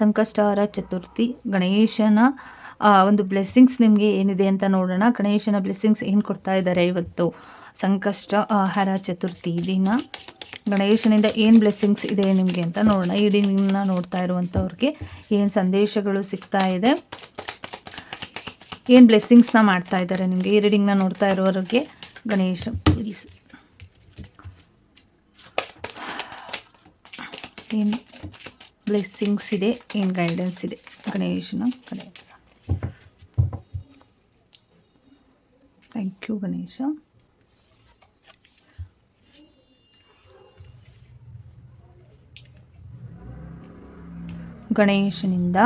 ಸಂಕಷ್ಟಹರ ಚತುರ್ಥಿ. ಗಣೇಶನ ಒಂದು ಬ್ಲೆಸ್ಸಿಂಗ್ಸ್ ನಿಮಗೆ ಏನಿದೆ ಅಂತ ನೋಡೋಣ. ಗಣೇಶನ ಬ್ಲೆಸ್ಸಿಂಗ್ಸ್ ಏನು ಕೊಡ್ತಾ ಇದ್ದಾರೆ ಇವತ್ತು? ಸಂಕಷ್ಟ ಹರ ಚತುರ್ಥಿ ದಿನ. ಗಣೇಶನಿಂದ ಏನು ಬ್ಲೆಸ್ಸಿಂಗ್ಸ್ ಇದೆ ನಿಮಗೆ ಅಂತ ನೋಡೋಣ. ಈ ದಿನ ನೋಡ್ತಾ ಇರುವಂಥವ್ರಿಗೆ ಏನು ಸಂದೇಶಗಳು ಸಿಗ್ತಾ ಇದೆ. ಏನು ಬ್ಲೆಸ್ಸಿಂಗ್ಸ್ನ ಮಾಡ್ತಾ ಇದ್ದಾರೆ ನಿಮಗೆ? ಈ ರೀಡಿಂಗ್ನ ನೋಡ್ತಾ ಇರೋರಿಗೆ ಗಣೇಶ ಪ್ಲೀಸ್ ಏನು? ಬ್ಲೆಸ್ಸಿಂಗ್ಸ್ ಇದೆ ಏನು ಗೈಡೆನ್ಸ್ ಇದೆ ಗಣೇಶನ ಕಡೆ ಥ್ಯಾಂಕ್ ಯು ಗಣೇಶ ಗಣೇಶನಿಂದ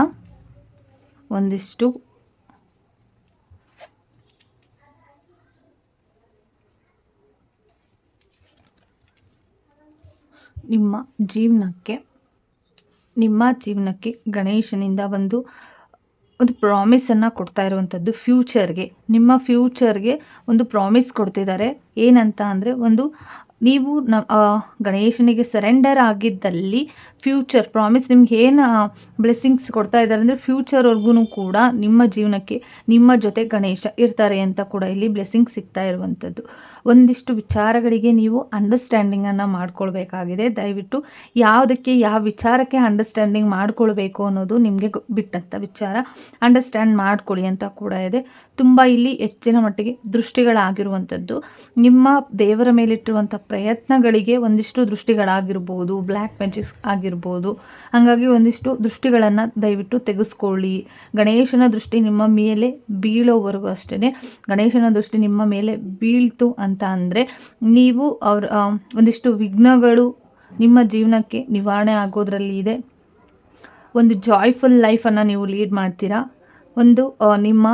ಒಂದಿಷ್ಟು ನಿಮ್ಮ ಜೀವನಕ್ಕೆ ನಿಮ್ಮ ಜೀವನಕ್ಕೆ ಗಣೇಶನಿಂದ ಒಂದು ಒಂದು ಪ್ರಾಮಿಸನ್ನು ಕೊಡ್ತಾ ಇರುವಂಥದ್ದು ಫ್ಯೂಚರ್ಗೆ ನಿಮ್ಮ ಫ್ಯೂಚರ್ಗೆ ಒಂದು ಪ್ರಾಮಿಸ್ ಕೊಡ್ತಿದ್ದಾರೆ. ಏನಂತ ಅಂದರೆ ಒಂದು ನೀವು ನ ಗಣೇಶನಿಗೆ ಸರೆಂಡರ್ ಆಗಿದ್ದಲ್ಲಿ ಫ್ಯೂಚರ್ ಪ್ರಾಮಿಸ್ ನಿಮ್ಗೆ ಏನು ಬ್ಲೆಸ್ಸಿಂಗ್ಸ್ ಕೊಡ್ತಾ ಇದ್ದಾರೆ ಅಂದರೆ ಫ್ಯೂಚರ್ವರೆಗೂ ಕೂಡ ನಿಮ್ಮ ಜೀವನಕ್ಕೆ ನಿಮ್ಮ ಜೊತೆ ಗಣೇಶ ಇರ್ತಾರೆ ಅಂತ ಕೂಡ ಇಲ್ಲಿ ಬ್ಲೆಸ್ಸಿಂಗ್ ಸಿಗ್ತಾ ಇರುವಂಥದ್ದು. ಒಂದಿಷ್ಟು ವಿಚಾರಗಳಿಗೆ ನೀವು ಅಂಡರ್ಸ್ಟ್ಯಾಂಡಿಂಗನ್ನು ಮಾಡ್ಕೊಳ್ಬೇಕಾಗಿದೆ. ದಯವಿಟ್ಟು ಯಾವುದಕ್ಕೆ, ಯಾವ ವಿಚಾರಕ್ಕೆ ಅಂಡರ್ಸ್ಟ್ಯಾಂಡಿಂಗ್ ಮಾಡ್ಕೊಳ್ಬೇಕು ಅನ್ನೋದು ನಿಮಗೆ ಬಿಟ್ಟಂಥ ವಿಚಾರ ಅಂಡರ್ಸ್ಟ್ಯಾಂಡ್ ಮಾಡ್ಕೊಳ್ಳಿ ಅಂತ ಕೂಡ ಇದೆ. ತುಂಬ ಇಲ್ಲಿ ಹೆಚ್ಚಿನ ಮಟ್ಟಿಗೆ ದೃಷ್ಟಿಗಳಾಗಿರುವಂಥದ್ದು. ನಿಮ್ಮ ದೇವರ ಮೇಲಿಟ್ಟಿರುವಂಥ ಪ್ರಯತ್ನಗಳಿಗೆ ಒಂದಿಷ್ಟು ದೃಷ್ಟಿಗಳಾಗಿರ್ಬೋದು ಬ್ಲ್ಯಾಕ್ ಮ್ಯಾಜಿಕ್ಸ್ ಆಗಿರ್ಬೋದು. ಹಾಗಾಗಿ ಒಂದಿಷ್ಟು ದೃಷ್ಟಿಗಳನ್ನು ದಯವಿಟ್ಟು ತೆಗೆಸ್ಕೊಳ್ಳಿ. ಗಣೇಶನ ದೃಷ್ಟಿ ನಿಮ್ಮ ಮೇಲೆ ಬೀಳೋವರೆಗೂ ಅಷ್ಟೇ ಗಣೇಶನ ದೃಷ್ಟಿ ನಿಮ್ಮ ಮೇಲೆ ಬೀಳ್ತು ಅಂತ ಅಂದರೆ ನೀವು ಅವ್ರ ಒಂದಿಷ್ಟು ವಿಘ್ನಗಳು ನಿಮ್ಮ ಜೀವನಕ್ಕೆ ನಿವಾರಣೆ ಆಗೋದ್ರಲ್ಲಿ ಇದೆ. ಒಂದು ಜಾಯ್ಫುಲ್ ಲೈಫನ್ನು ನೀವು ಲೀಡ್ ಮಾಡ್ತೀರಾ? ಒಂದು ನಿಮ್ಮ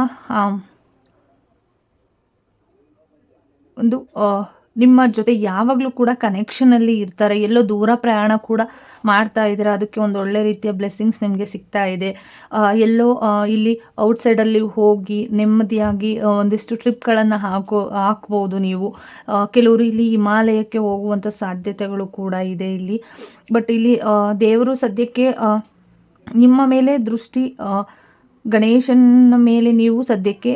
ಒಂದು ನಿಮ್ಮ ಜೊತೆ ಯಾವಾಗಲೂ ಕೂಡ ಕನೆಕ್ಷನಲ್ಲಿ ಇರ್ತಾರೆ. ಎಲ್ಲೋ ದೂರ ಪ್ರಯಾಣ ಕೂಡ ಮಾಡ್ತಾ ಇದ್ದೀರಾ? ಅದಕ್ಕೆ ಒಂದು ಒಳ್ಳೆ ರೀತಿಯ ಬ್ಲೆಸ್ಸಿಂಗ್ಸ್ ನಿಮಗೆ ಸಿಗ್ತಾ ಇದೆ. ಎಲ್ಲೋ ಇಲ್ಲಿ ಔಟ್ಸೈಡಲ್ಲಿ ಹೋಗಿ ನೆಮ್ಮದಿಯಾಗಿ ಒಂದಿಷ್ಟು ಟ್ರಿಪ್ಗಳನ್ನು ಹಾಕೋ, ಹಾಕ್ಬೋದು ನೀವು. ಕೆಲವರು ಇಲ್ಲಿ ಹಿಮಾಲಯಕ್ಕೆ ಹೋಗುವಂಥ ಸಾಧ್ಯತೆಗಳು ಕೂಡ ಇದೆ ಇಲ್ಲಿ. ಬಟ್ ಇಲ್ಲಿ ದೇವರು ಸದ್ಯಕ್ಕೆ ನಿಮ್ಮ ಮೇಲೆ ದೃಷ್ಟಿ ಗಣೇಶನ ಮೇಲೆ ನೀವು ಸದ್ಯಕ್ಕೆ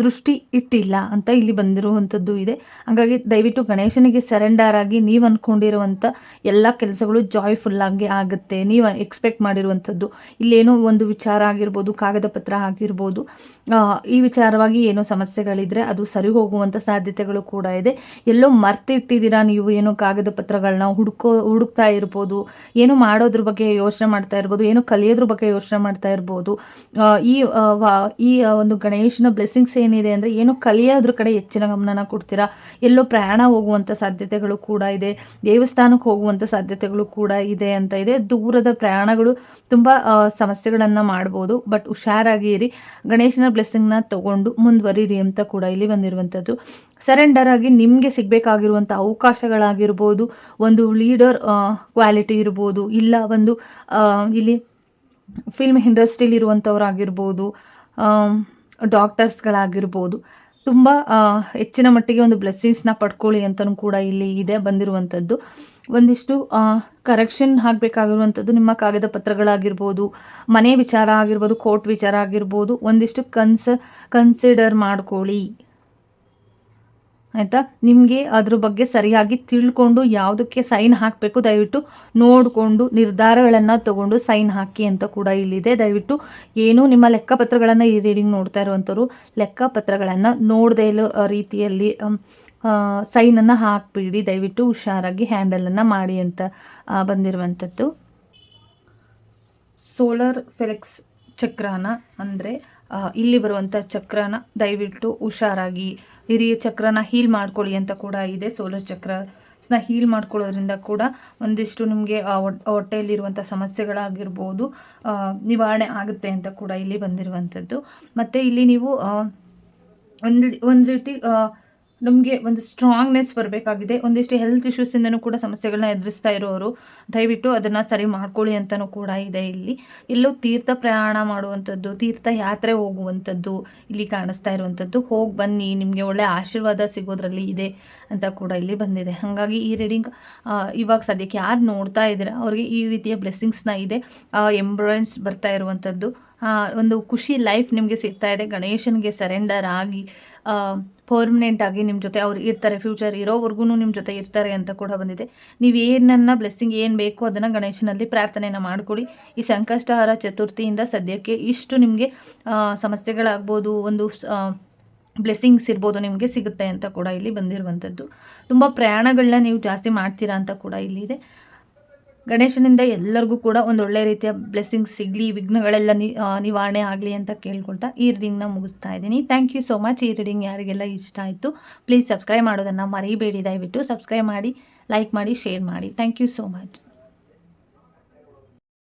ದೃಷ್ಟಿ ಇಟ್ಟಿಲ್ಲ ಅಂತ ಇಲ್ಲಿ ಬಂದಿರುವಂಥದ್ದು ಇದೆ. ಹಾಗಾಗಿ ದಯವಿಟ್ಟು ಗಣೇಶನಿಗೆ ಸರೆಂಡರ್ ಆಗಿ ನೀವು ಅಂದ್ಕೊಂಡಿರುವಂಥ ಎಲ್ಲ ಕೆಲಸಗಳು ಜಾಯ್ಫುಲ್ಲಾಗಿ ಆಗುತ್ತೆ. ನೀವು ಎಕ್ಸ್ಪೆಕ್ಟ್ ಮಾಡಿರುವಂಥದ್ದು. ಇಲ್ಲೇನೋ ಒಂದು ವಿಚಾರ ಆಗಿರ್ಬೋದು, ಕಾಗದ ಪತ್ರ ಆಗಿರ್ಬೋದು ಈ ವಿಚಾರವಾಗಿ ಏನೋ ಸಮಸ್ಯೆಗಳಿದ್ರೆ ಅದು ಸರಿ ಹೋಗುವಂಥ ಸಾಧ್ಯತೆಗಳು ಕೂಡ ಇದೆ. ಎಲ್ಲೋ ಮರ್ತಿಟ್ಟಿದ್ದೀರಾ ನೀವು ಏನೋ ಕಾಗದ ಪತ್ರಗಳನ್ನ ಹುಡುಕೋ, ಹುಡುಕ್ತಾ ಇರ್ಬೋದು, ಏನೋ ಮಾಡೋದ್ರ ಬಗ್ಗೆ ಯೋಚನೆ ಮಾಡ್ತಾ ಇರ್ಬೋದು, ಏನೋ ಕಲಿಯೋದ್ರ ಬಗ್ಗೆ ಯೋಚನೆ ಮಾಡ್ತಾ ಇರ್ಬೋದು. ಈ ಈ ಒಂದು ಗಣೇಶನ ಬ್ಲೆಸ್ಸಿಂಗ್ಸ್ ಏನಿದೆ ಅಂದರೆ ಏನು ಕಲಿಯೋದ್ರ ಕಡೆ ಹೆಚ್ಚಿನ ಗಮನನ ಕೊಡ್ತೀರಾ? ಎಲ್ಲೋ ಪ್ರಯಾಣ ಹೋಗುವಂಥ ಸಾಧ್ಯತೆಗಳು ಕೂಡ ಇದೆ, ದೇವಸ್ಥಾನಕ್ಕೆ ಹೋಗುವಂಥ ಸಾಧ್ಯತೆಗಳು ಕೂಡ ಇದೆ ಅಂತ ಇದೆ. ದೂರದ ಪ್ರಯಾಣಗಳು ತುಂಬ ಸಮಸ್ಯೆಗಳನ್ನು ಮಾಡ್ಬೋದು. ಬಟ್ ಹುಷಾರಾಗಿ ಇರಿ. ಗಣೇಶನ ಬ್ಲೆಸ್ಸಿಂಗ್ನ ತಗೊಂಡು ಮುಂದುವರಿರಿ ಅಂತ ಕೂಡ ಇಲ್ಲಿ ಬಂದಿರುವಂಥದ್ದು ಸರೆಂಡರ್ ಆಗಿ ನಿಮಗೆ ಸಿಗಬೇಕಾಗಿರುವಂಥ ಅವಕಾಶಗಳಾಗಿರ್ಬೋದು, ಒಂದು ಲೀಡರ್ ಕ್ವಾಲಿಟಿ ಇರ್ಬೋದು, ಇಲ್ಲ ಒಂದು ಇಲ್ಲಿ ಫಿಲ್ಮ್ ಇಂಡಸ್ಟ್ರಿಲಿ ಇರುವಂಥವ್ರಾಗಿರ್ಬೋದು ಡಾಕ್ಟರ್ಸ್ಗಳಾಗಿರ್ಬೋದು ತುಂಬ ಹೆಚ್ಚಿನ ಮಟ್ಟಿಗೆ ಒಂದು ಬ್ಲೆಸ್ಸಿಂಗ್ಸ್ನ ಪಡ್ಕೊಳ್ಳಿ ಅಂತಲೂ ಕೂಡ ಇಲ್ಲಿ ಇದೆ, ಬಂದಿರುವಂಥದ್ದು. ಒಂದಿಷ್ಟು ಕರೆಕ್ಷನ್ ಆಗಬೇಕಾಗಿರುವಂಥದ್ದು ನಿಮ್ಮ ಕಾಗದ ಪತ್ರಗಳಾಗಿರ್ಬೋದು, ಮನೆ ವಿಚಾರ ಆಗಿರ್ಬೋದು ಕೋರ್ಟ್ ವಿಚಾರ ಆಗಿರ್ಬೋದು, ಒಂದಿಷ್ಟು ಕನ್ಸ ಕನ್ಸಿಡರ್ ಮಾಡ್ಕೊಳ್ಳಿ. ಆಯಿತಾ? ನಿಮಗೆ ಅದ್ರ ಬಗ್ಗೆ ಸರಿಯಾಗಿ ತಿಳ್ಕೊಂಡು ಯಾವುದಕ್ಕೆ ಸೈನ್ ಹಾಕಬೇಕು? ದಯವಿಟ್ಟು ನೋಡಿಕೊಂಡು ನಿರ್ಧಾರಗಳನ್ನು ತಗೊಂಡು ಸೈನ್ ಹಾಕಿ ಅಂತ ಕೂಡ ಇಲ್ಲಿದೆ. ದಯವಿಟ್ಟು ಏನು ನಿಮ್ಮ ಲೆಕ್ಕಪತ್ರಗಳನ್ನು ಈ ರೀಡಿಂಗ್ ನೋಡ್ತಾ ಇರುವಂಥವ್ರು ಲೆಕ್ಕಪತ್ರಗಳನ್ನು ನೋಡದೇ ಇರೋ ರೀತಿಯಲ್ಲಿ ಸೈನನ್ನು ಹಾಕಿಬಿಡಿ. ದಯವಿಟ್ಟು ಹುಷಾರಾಗಿ ಹ್ಯಾಂಡಲನ್ನು ಮಾಡಿ ಅಂತ ಬಂದಿರುವಂಥದ್ದು. ಸೋಲಾರ್ ಫೆಲೆಕ್ಸ್ ಚಕ್ರನ ಅಂದರೆ ಇಲ್ಲಿ ಬರುವಂಥ ಚಕ್ರನ ದಯವಿಟ್ಟು ಹುಷಾರಾಗಿ ಹಿರಿಯ ಚಕ್ರನ ಹೀಲ್ ಮಾಡ್ಕೊಳ್ಳಿ ಅಂತ ಕೂಡ ಇದೆ. ಸೋಲರ್ ಚಕ್ರ ಸ್ನ ಹೀಲ್ ಮಾಡ್ಕೊಳ್ಳೋದ್ರಿಂದ ಕೂಡ ಒಂದಿಷ್ಟು ನಿಮಗೆ ಹೊಟ್ಟೆಯಲ್ಲಿರುವಂಥ ಸಮಸ್ಯೆಗಳಾಗಿರ್ಬೋದು ನಿವಾರಣೆ ಆಗುತ್ತೆ ಅಂತ ಕೂಡ ಇಲ್ಲಿ ಬಂದಿರುವಂಥದ್ದು ಮತ್ತು ಇಲ್ಲಿ ನೀವು ಒಂದು ಒಂದು ರೀತಿ ನಮಗೆ ಒಂದು ಸ್ಟ್ರಾಂಗ್ನೆಸ್ ಬರಬೇಕಾಗಿದೆ. ಒಂದಿಷ್ಟು ಹೆಲ್ತ್ ಇಶ್ಯೂಸಿಂದನೂ ಕೂಡ ಸಮಸ್ಯೆಗಳನ್ನ ಎದುರಿಸ್ತಾ ಇರೋರು, ದಯವಿಟ್ಟು ಅದನ್ನು ಸರಿ ಮಾಡ್ಕೊಳ್ಳಿ ಅಂತಲೂ ಕೂಡ ಇದೆ ಇಲ್ಲಿ. ಎಲ್ಲೋ ತೀರ್ಥ ಪ್ರಯಾಣ ಮಾಡುವಂಥದ್ದು, ತೀರ್ಥ ಯಾತ್ರೆ ಹೋಗುವಂಥದ್ದು ಇಲ್ಲಿ ಕಾಣಿಸ್ತಾ ಇರುವಂಥದ್ದು. ಹೋಗಿ ಬನ್ನಿ, ನಿಮಗೆ ಒಳ್ಳೆ ಆಶೀರ್ವಾದ ಸಿಗೋದ್ರಲ್ಲಿ ಇದೆ ಅಂತ ಕೂಡ ಇಲ್ಲಿ ಬಂದಿದೆ. ಹಾಗಾಗಿ ಈ ರೀಡಿಂಗ್ ಇವಾಗ ಸದ್ಯಕ್ಕೆ ಯಾರು ನೋಡ್ತಾ ಇದ್ದೀರಾ, ಅವರಿಗೆ ಈ ರೀತಿಯ ಬ್ಲೆಸ್ಸಿಂಗ್ಸ್ನ ಇದೆ. ಎಂಬ್ರಾಯ್ಸ್ ಬರ್ತಾ ಇರುವಂಥದ್ದು. ಒಂದು ಖುಷಿ ಲೈಫ್ ನಿಮಗೆ ಸಿಗ್ತಾ ಇದೆ. ಗಣೇಶನಿಗೆ ಸರೆಂಡರ್ ಆಗಿ ಪರ್ಮನೆಂಟ್ ಆಗಿ ನಿಮ್ಮ ಜೊತೆ ಅವ್ರು ಇರ್ತಾರೆ. ಫ್ಯೂಚರ್ ಇರೋವರೆಗೂ ನಿಮ್ಮ ಜೊತೆ ಇರ್ತಾರೆ ಅಂತ ಕೂಡ ಬಂದಿದೆ. ನೀವು ಏನನ್ನ ಬ್ಲೆಸ್ಸಿಂಗ್ ಏನು ಬೇಕು ಅದನ್ನು ಗಣೇಶನಲ್ಲಿ ಪ್ರಾರ್ಥನೆಯನ್ನು ಮಾಡಿಕೊಡಿ ಈ ಸಂಕಷ್ಟಹಾರ ಚತುರ್ಥಿಯಿಂದ ಸದ್ಯಕ್ಕೆ ಇಷ್ಟು ನಿಮಗೆ ಸಮಸ್ಯೆಗಳಾಗ್ಬೋದು, ಒಂದು ಬ್ಲೆಸ್ಸಿಂಗ್ಸ್ ಇರ್ಬೋದು ನಿಮಗೆ ಸಿಗುತ್ತೆ ಅಂತ ಕೂಡ ಇಲ್ಲಿ ಬಂದಿರುವಂಥದ್ದು. ತುಂಬ ಪ್ರಯಾಣಗಳನ್ನ ನೀವು ಜಾಸ್ತಿ ಮಾಡ್ತೀರಾ ಅಂತ ಕೂಡ ಇಲ್ಲಿದೆ ಗಣೇಶನಿಂದ ಎಲ್ಲರಿಗೂ ಕೂಡ ಒಂದು ಒಳ್ಳೆ ರೀತಿಯ ಬ್ಲೆಸ್ಸಿಂಗ್ಸ್ ಸಿಗಲಿ, ವಿಘ್ನಗಳೆಲ್ಲ ನಿವಾರಣೆ ಆಗಲಿ ಅಂತ ಕೇಳ್ಕೊಳ್ತಾ ಈ ರೀಡಿಂಗ್ನ ಮುಗಿಸ್ತಾ ಇದ್ದೀನಿ. ಥ್ಯಾಂಕ್ ಯು ಸೋ ಮಚ್ ಈ ರೀಡಿಂಗ್ ಯಾರಿಗೆಲ್ಲ ಇಷ್ಟ ಆಯಿತು ಪ್ಲೀಸ್ ಸಬ್ಸ್ಕ್ರೈಬ್ ಮಾಡೋದನ್ನು ಮರೀಬೇಡಿ. ದಯವಿಟ್ಟು ಸಬ್ಸ್ಕ್ರೈಬ್ ಮಾಡಿ ಲೈಕ್ ಮಾಡಿ ಶೇರ್ ಮಾಡಿ. Thank you so much